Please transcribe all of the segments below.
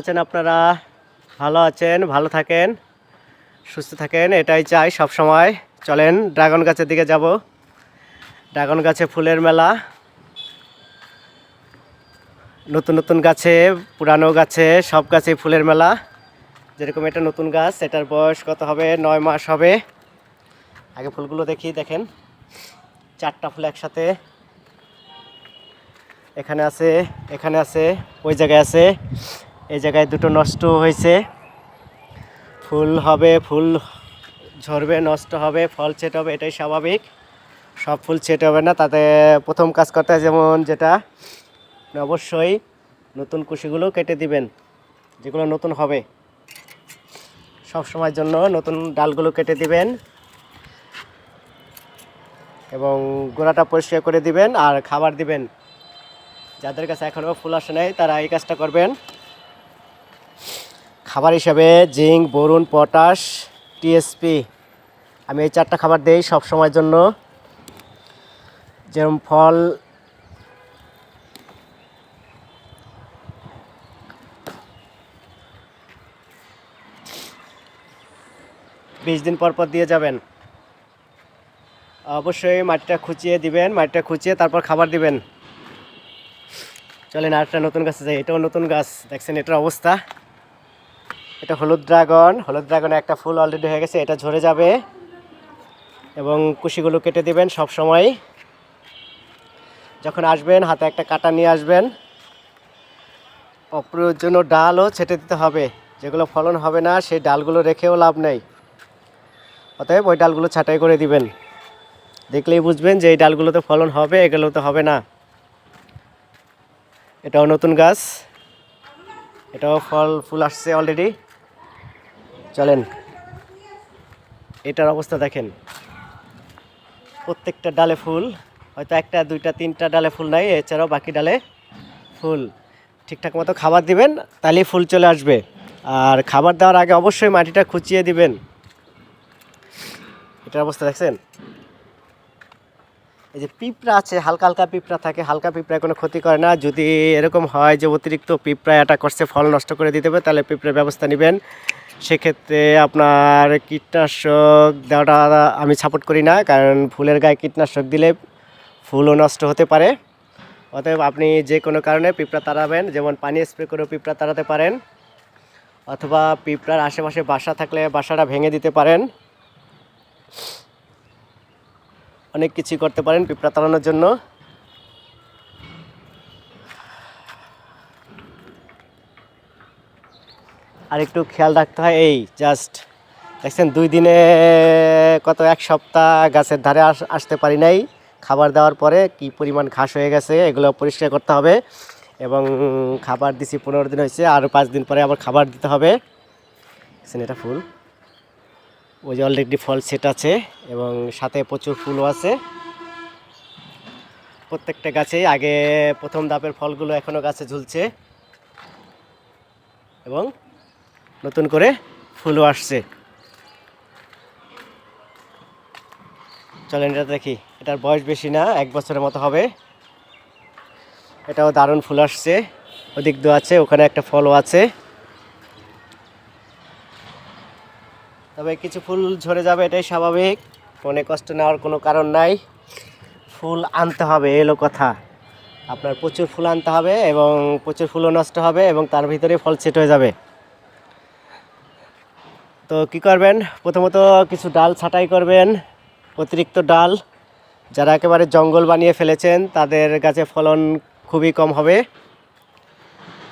আছেন আপনারা? ভালো আছেন? ভালো থাকেন? সুস্থ থাকেন? এটাই চাই সব সময় চলেন, ড্রাগন গাছের দিকে যাব। ড্রাগন গাছে ফুলের মেলা। নতুন নতুন গাছে, পুরানো গাছে, সব গাছে ফুলের মেলা। যেরকম এটা নতুন গাছ, এটার বয়স কত হবে? নয় মাস হবে। আগে ফুলগুলো দেখি, দেখেন। চারটা ফুল একসাথে। এখানে আছে এখানে আছে, ওই জায়গায় আছে। এই জায়গায় দুটো নষ্ট হয়েছে। ফুল হবে, ফুল ঝরবে, নষ্ট হবে, ফল ছেট হবে, এটাই স্বাভাবিক। সব ফুল ছেট হবে না, তাতে প্রথম কাজ করতে যেমন যেটা অবশ্যই নতুন কুশিগুলো কেটে দিবেন, যেগুলো নতুন হবে। সব সময়ের জন্য নতুন ডালগুলো কেটে দিবেন এবং গোড়াটা পরিষ্কার করে দিবেন আর খাবার দিবেন। যাদের কাছে এখনও ফুল আসে নাই, তারা এই কাজটা করবেন। খাবার হিসাবে জিঙ্ক বোরন পটাশ, টিএসপি। আমি এই চারটা খাবার দেই সব সময়ের জন্য। যেরকম ফল, বিশ দিন পর পর দিয়ে যাবেন। অবশ্যই মাটিটা খুঁচিয়ে দিবেন, মাটিটা খুঁচিয়ে তারপর খাবার দিবেন। চলেন আরেকটা নতুন গাছে যাই, এটাও নতুন গাছ, দেখছেন এটার অবস্থা। এটা হলুদ ড্রাগন। হলুদ ড্রাগনে একটা ফুল অলরেডি হয়ে গেছে, এটা ঝরে যাবে। এবং কুশিগুলো কেটে দিবেন সব সময়। যখন আসবেন, হাতে একটা কাটা নিয়ে আসবেন। অপ্রয়োজনীয় ডালও ছেটে দিতে হবে। যেগুলো ফলন হবে না, সেই ডালগুলো রেখেও লাভ নেই। অতএব ওই ডালগুলো ছাঁটাই করে দিবেন। দেখলেই বুঝবেন যে এই ডালগুলোতে ফলন হবে, এগুলো তো হবে না। এটাও নতুন গাছ। এটাও ফল, ফুল আসছে অলরেডি চলেন। এটার অবস্থা দেখেন। প্রত্যেকটা ডালে ফুল, হয়তো একটা, দুইটা, তিনটা ডালে ফুল নাই, এছাড়াও বাকি ডালে ফুল। ঠিকঠাক মতো খাবার দিবেন, তাহলেই ফুল চলে আসবে। আর খাবার দেওয়ার আগে অবশ্যই মাটিটা খুঁচিয়ে দিবেন। এটার অবস্থা দেখছেন? এই যে পিঁপড়া আছে, হালকা হালকা পিঁপড়া থাকে, হালকা পিঁপড়ায় কোনো ক্ষতি করে না। যদি এরকম হয় যে অতিরিক্ত পিঁপড়া অ্যাটাক করছে, ফল নষ্ট করে দিতে হবে, তাহলে পিঁপড়ার ব্যবস্থা নেবেন। সেক্ষেত্রে আপনার কীটনাশক দেওয়াটা আমি সাপোর্ট করি না, কারণ ফুলের গায়ে কীটনাশক দিলে ফুলও নষ্ট হতে পারে। অতএব আপনি যে কোনো কারণে পিঁপড়া তাড়াবেন, যেমন পানি স্প্রে করেও পিঁপড়া তাড়াতে পারেন, অথবা পিঁপড়ার আশেপাশে বাসা থাকলে বাসাটা ভেঙে দিতে পারেন। অনেক কিছু করতে পারেন পিঁপড়া তাড়ানোর জন্য। আর একটু খেয়াল রাখতে হয়, এই জাস্ট দেখছেন দুই দিনে কত এক সপ্তাহ গাছের ধারে আস- আসতে পারি নাই। খাবার দেওয়ার পরে কি পরিমাণ ঘাস হয়ে গেছে এগুলো পরিষ্কার করতে হবে এবং খাবার দিছি পনেরো দিন হয়েছে, আর পাঁচ দিন পরে আবার খাবার দিতে হবে। এটা ফুল। ওই যে অলরেডি ফল সেট আছে এবং সাথে প্রচুর ফুলও আছে। প্রত্যেকটা গাছে আগে প্রথম ধাপের ফলগুলো এখনও গাছে ঝুলছে এবং নতুন করে ফুলও আসছে। চলেন এটা দেখি, এটার বয়স বেশি না, এক বছরের মতো হবে। এটাও দারুণ ফুল আসছে, ওদিক দু আছে, ওখানে একটা ফলও আছে। তবে কিছু ফুল ঝরে যাবে, এটাই স্বাভাবিক। মনে কষ্ট নেওয়ার কোনো কারণ নাই। ফুল আনতে হবে, এলো কথা। আপনার প্রচুর ফুল আনতে হবে এবং প্রচুর ফুলও নষ্ট হবে এবং তার ভিতরে ফল সেট হয়ে যাবে। তো কি করবেন? প্রথমত কিছু ডাল ছাঁটাই করবেন, অতিরিক্ত ডাল। যারা একেবারে জঙ্গল বানিয়ে ফেলেছেন, তাদের গাছে ফলন খুবই কম হবে।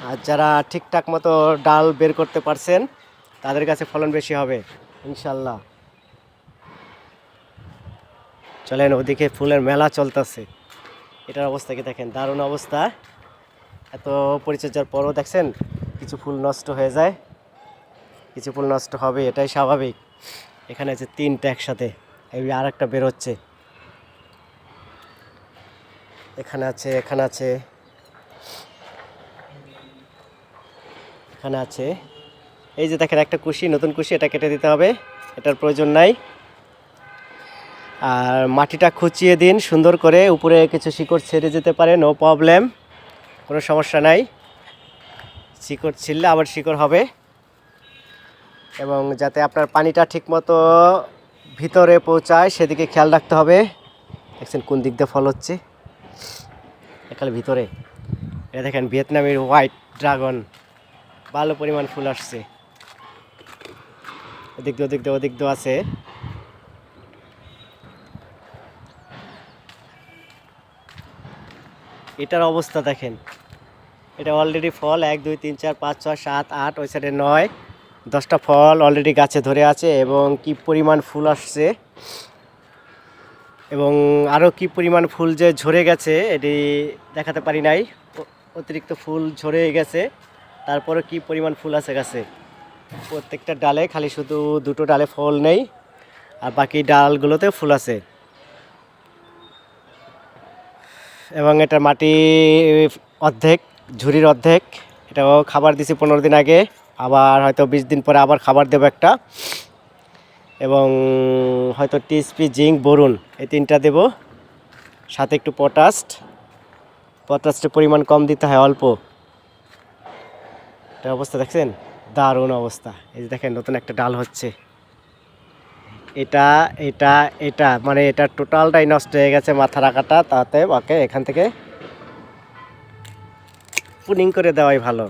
আর যারা ঠিকঠাক মতো ডাল বের করতে পারছেন, তাদের কাছে ফলন বেশি হবে। ইনশাল্লাহ। চলেন ওদিকে ফুলের মেলা চলতেছে। এটার অবস্থা কি দেখেন? দারুণ অবস্থা। এত পরিচর্যার পরও দেখছেন, কিছু ফুল নষ্ট হয়ে যায়। কিছু ফুল নষ্ট হবে, এটাই স্বাভাবিক। এখানে আছে তিনটা একসাথে, এই আর একটা বেরোচ্ছে। এখানে আছে এখানে আছে। এখানে আছে। এই যে দেখেন একটা কুশি, নতুন কুশি, এটা কেটে দিতে হবে। এটার প্রয়োজন নাই। আর মাটিটা খুঁচিয়ে দিন, সুন্দর করে। উপরে কিছু শিকড় ছেড়ে যেতে পারে নো প্রবলেম কোনো সমস্যা নাই। শিকড় ছিললে আবার শিকড় হবে। এবং যাতে আপনার পানিটা ঠিকমতো ভিতরে পৌঁছায়, সেদিকে খেয়াল রাখতে হবে। দেখছেন কোন দিক দিয়ে ফল হচ্ছে? একালে ভিতরে। এটা দেখেন ভিয়েতনামের হোয়াইট ড্রাগন। ভালো পরিমাণ ফুল আসছে। এদিক দিয়ে, ওদিক দিয়ে ওদিক দিয়ে আছে। এটার অবস্থা দেখেন। এটা অলরেডি ফল, এক, দুই, তিন, চার, পাঁচ, ছয়, সাত, আট, ওই সাইডে নয়। দশটা ফল অলরেডি গাছে ধরে আছে এবং কি পরিমাণ ফুল আসছে। এবং আরও কি পরিমাণ ফুল যে ঝরে গেছে, এটি দেখাতে পারি নাই। অতিরিক্ত ফুল ঝরে গেছে। তারপরে কি পরিমাণ ফুল আছে গাছে? প্রত্যেকটা ডালে খালি শুধু দুটো ডালে ফল নেই, আর বাকি ডালগুলোতে ফুল আছে। এবং এটা মাটি অর্ধেক, ঝুড়ির অর্ধেক। এটাও খাবার দিছি পনেরো দিন আগে, আবার হয়তো বিশ দিন পরে আবার খাবার দেবো একটা। এবং হয়তো টিএসপি, জিঙ্ক বরুন এই তিনটা দেব। সাথে একটু পটাস্ট পটাস্টের পরিমাণ কম দিতে হয়, অল্প। এটা অবস্থা দেখছেন? দারুণ অবস্থা। এই যে দেখেন, নতুন একটা ডাল হচ্ছে। এটা এটা এটা মানে এটা টোটালটাই নষ্ট হয়ে গেছে মাথা রাখাটা, তাতে ওকে এখান থেকে পুনিং করে দেওয়াই ভালো।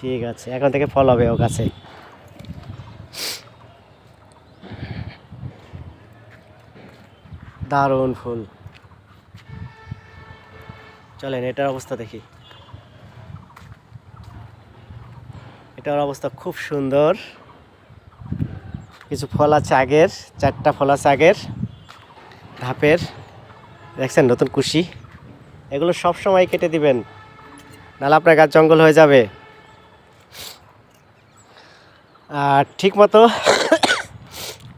ঠিক আছে, এখন থেকে ফল হবে ও গাছে দারুণ ফুল। চলেন, এটার অবস্থা দেখি। এটার অবস্থা খুব সুন্দর। কিছু ফল আছে আগের, চারটা ফল আছে আগের, ধাপের। দেখছেন নতুন কুশি। এগুলো সব সময় কেটে দিবেন, নাহলে আপনার গাছ জঙ্গল হয়ে যাবে। আর ঠিক মতো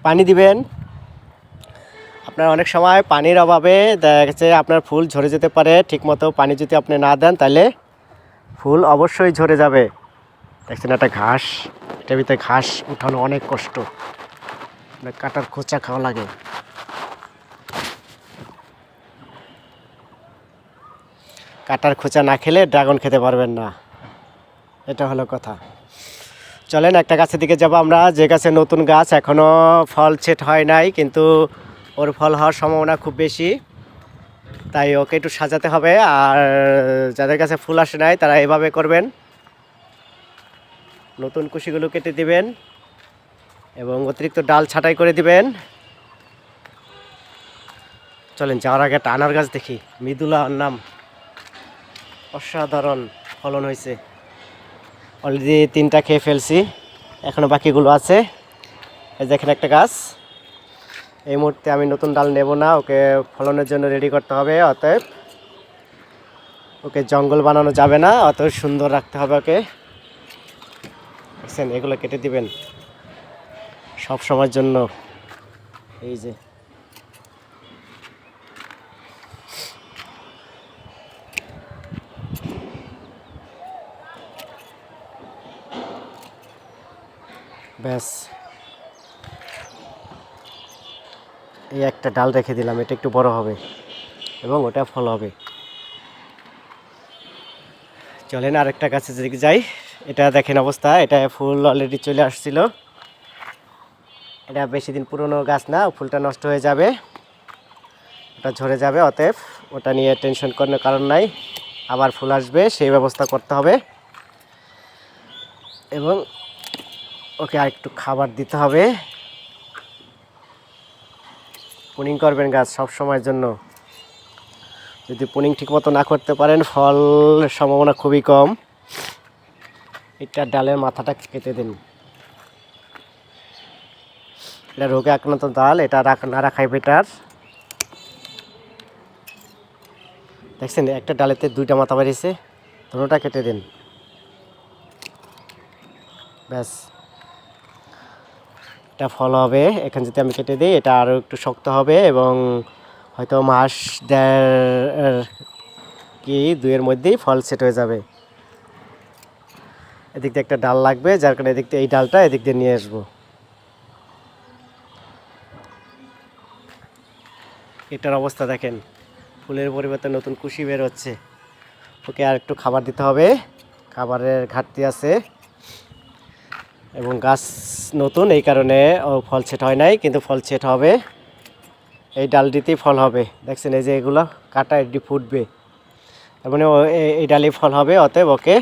পানি দিবেন। আপনার অনেক সময় পানির অভাবে দেখা গেছে আপনার ফুল ঝরে যেতে পারে। ঠিকমতো পানি যদি আপনি না দেন, তাহলে ফুল অবশ্যই ঝরে যাবে। দেখছেন, একটা ঘাস এটার ভিতরে ঘাস উঠানো অনেক কষ্ট। মানে কাটার খোঁচা খাওয়া লাগে। কাটার খোঁচা না খেলে ড্রাগন খেতে পারবেন না। এটা হলো কথা। চলেন, একটা গাছের দিকে যাব আমরা। যে গাছে নতুন গাছ এখনও ফল ছেট হয় নাই, কিন্তু ওর ফল হওয়ার সম্ভাবনা খুব বেশি। তাই ওকে একটু সাজাতে হবে। আর যাদের কাছে ফুল আসে নাই, তারা এভাবে করবেন। নতুন কুশিগুলো কেটে দিবেন এবং অতিরিক্ত ডাল ছাঁটাই করে দিবেন। চলেন যাওয়ার আগে একটা আনার গাছ দেখি। মৃদুলা নাম। অসাধারণ ফলন হয়েছে। অলরেডি তিনটা খেয়ে ফেলছি। এখনও বাকিগুলো আছে। এই দেখেন একটা গাছ। এই মুহূর্তে আমি নতুন ডাল নেব না। ওকে ফলনের জন্য রেডি করতে হবে, অতএব ওকে জঙ্গল বানানো যাবে না। অত সুন্দর রাখতে হবে ওকে। দেখছেন, এগুলো কেটে দিবেন। সব সময়ের জন্য। এই যে। ব্যাস। এই একটা ডাল রেখে দিলাম, এটা একটু বড় হবে এবং ওটা ফল হবে। চলেন আরেকটা গাছে দিকে যাই। এটা দেখেন অবস্থা, এটা ফুল অলরেডি চলে আসছিল। এটা বেশি দিন পুরনো গাছ না, ফুলটা নষ্ট হয়ে যাবে। ওটা ঝরে যাবে অতএব ওটা নিয়ে টেনশন করার কারণ নাই। আবার ফুল আসবে, সেই ব্যবস্থা করতে হবে। এবং ওকে আর একটু খাবার দিতে হবে। পুনিং করবেন গাছ সব সময়ের জন্য। যদি পুনিং ঠিকমতো না করতে পারেন, ফল সম্ভাবনা খুবই কম। এটা ডালের মাথাটা কেটে দিন। এটা রোগে আক্রান্ত ডাল, এটা না রাখাই বেটার দেখছেন, একটা ডালেতে দুইটা মাথা বেরিয়েছে দুটোটা কেটে দিন। ব্যাস। এটা ফল হবে, এখান যদি আমি কেটে দিই, এটা আরও একটু শক্ত হবে এবং হয়তো মাস দেড় কি, দুইয়ের মধ্যেই ফল সেট হয়ে যাবে। এদিক দিয়ে একটা ডাল লাগবে, যার কারণে এদিক দিয়ে এই ডালটা এদিক দিয়ে নিয়ে আসব। এটার অবস্থা দেখেন, ফুলের পরিবর্তে নতুন কুশি বের হচ্ছে। ওকে আর একটু খাবার দিতে হবে। খাবারের ঘাটতি আছে। এবং গাছ নতুন, এই কারণে ও ফল ছেট হয় নাই, কিন্তু ফল ছেট হবে। এই ডালটিতেই ফল হবে। দেখছেন, এই যে এগুলো কাটা, এটি ফুটবে। তার মানে এই ডালেই ফল হবে, অতএব ওকে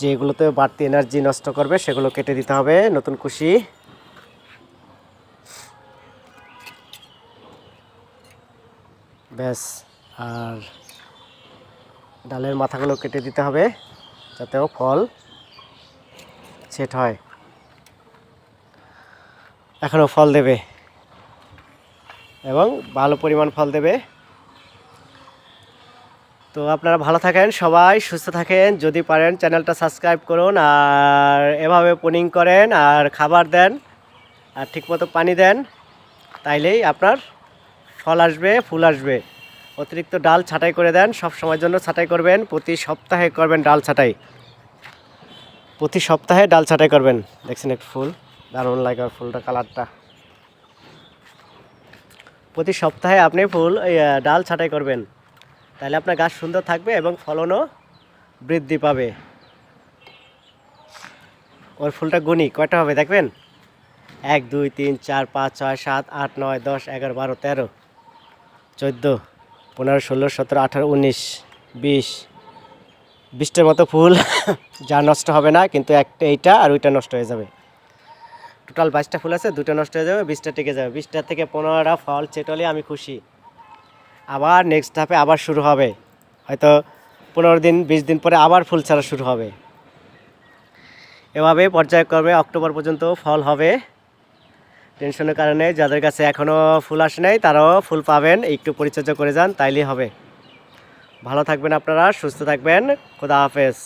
যেগুলোতে বাড়তি এনার্জি নষ্ট করবে, সেগুলো কেটে দিতে হবে। নতুন কুশি। ব্যাস, আর ডালের মাথাগুলো কেটে দিতে হবে যাতেও ফল সেট হয়। এখনও ফল দেবে এবং ভালো পরিমাণ ফল দেবে। তো আপনারা ভালো থাকেন, সবাই সুস্থ থাকেন। যদি পারেন, চ্যানেলটা সাবস্ক্রাইব করুন আর এভাবে পুনিং করেন আর খাবার দেন আর ঠিকমতো পানি দেন, তাইলেই আপনার ফল আসবে, ফুল আসবে। অতিরিক্ত ডাল ছাঁটাই করে দেন, সব সময়ের জন্য ছাঁটাই করবেন। প্রতি সপ্তাহে করবেন ডাল ছাঁটাই। প্রতি সপ্তাহে ডাল ছাঁটাই করবেন। দেখছেন একটু ফুল? দারুণ লাগে ফুলটা কালারটা। প্রতি সপ্তাহে আপনি ফুল ডাল ছাঁটাই করবেন। তাহলে আপনার গাছ সুন্দর থাকবে এবং ফলনও বৃদ্ধি পাবে। ওর ফুলটা গুনি কয়টা হবে দেখবেন? এক, দুই, তিন, চার, পাঁচ, ছয়, সাত, আট, নয়, দশ, এগারো, বারো, তেরো, চোদ্দ, পনেরো, ষোলো, সতেরো, আঠারো, উনিশ, বিশ, বিশটার মতো ফুল। যা নষ্ট হবে না, কিন্তু একটা এইটা আর ওইটা নষ্ট হয়ে যাবে। টোটাল বাইশটা ফুল আছে, দুটো নষ্ট হয়ে যাবে, বিশটা টিকে যাবে। বিশটা থেকে পনেরোটা ফল চেটলে আমি খুশি। আবার নেক্সট ধাপে আবার শুরু হবে। হয়তো পনেরো দিন, বিশ দিন পরে আবার ফুল ছাড়া শুরু হবে। এভাবে পর্যায়ক্রমে অক্টোবর পর্যন্ত ফল হবে। টেনশনের কারণে যাদের কাছে এখনও ফুল আসে নাই, তারাও ফুল পাবেন। একটু পরিচর্যা করে যান, তাইলেই হবে। ভালো থাকবেন আপনারা, সুস্থ থাকবেন। খোদা হাফেজ।